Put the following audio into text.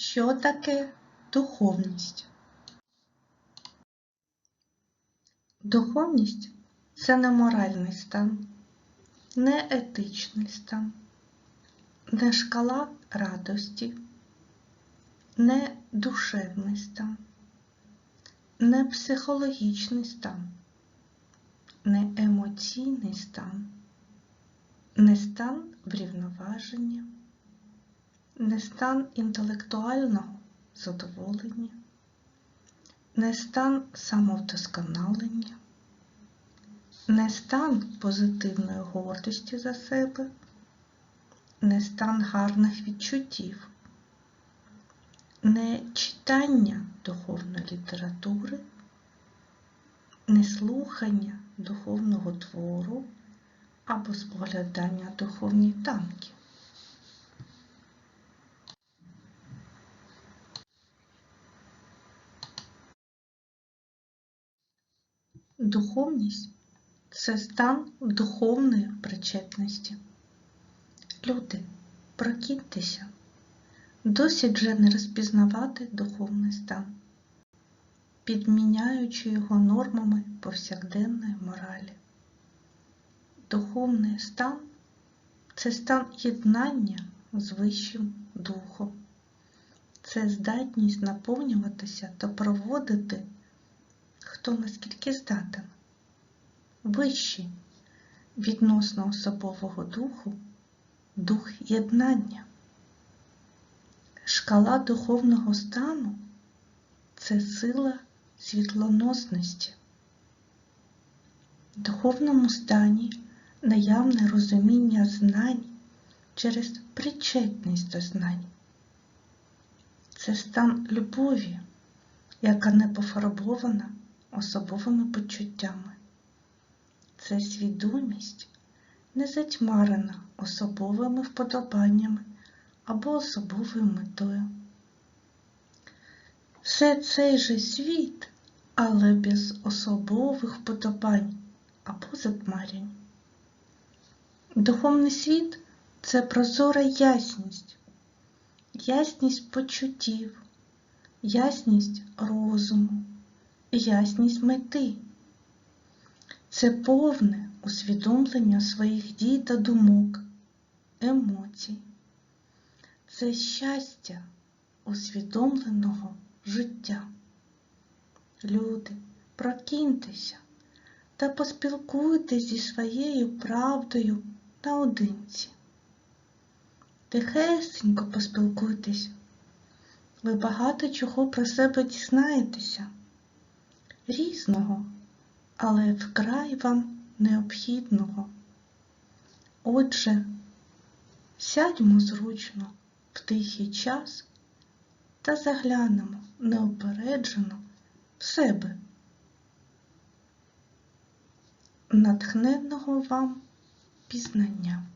Що таке духовність? Духовність це не моральний стан, не етичний стан, не шкала радості, не душевний стан, не психологічний стан, не емоційний стан, не стан врівноваження, не стан інтелектуального задоволення, не стан самовдосконалення, не стан позитивної гордості за себе, не стан гарних відчуттів, не читання духовної літератури, не слухання духовного твору або споглядання духовних танків. Духовність це стан духовної причетності. Люди, прокиньтеся, досить вже не розпізнавати духовний стан, підміняючи його нормами повсякденної моралі. Духовний стан це стан єднання з Вищим Духом, це здатність наповнюватися та проводити хто наскільки здатен. Вищий відносно особового духу дух єднання. Шкала духовного стану це сила світлоносності. В духовному стані наявне розуміння знань через причетність до знань. Це стан любові, яка не пофарбована особовими почуттями. Це свідомість не затьмарена особовими вподобаннями або особовою метою. Все цей же світ, але без особових вподобань або затьмарень. Духовний світ це прозора ясність, ясність почуттів, ясність розуму ясність мети. Це повне усвідомлення своїх дій та думок, емоцій. Це щастя усвідомленого життя. Люди, прокиньтеся та поспілкуйтесь зі своєю правдою наодинці. Тихесенько поспілкуйтесь. Ви багато чого про себе дізнаєтеся різного, але вкрай вам необхідного. Отже, сядьмо зручно в тихий час та заглянемо неопереджено в себе. Натхненного вам пізнання.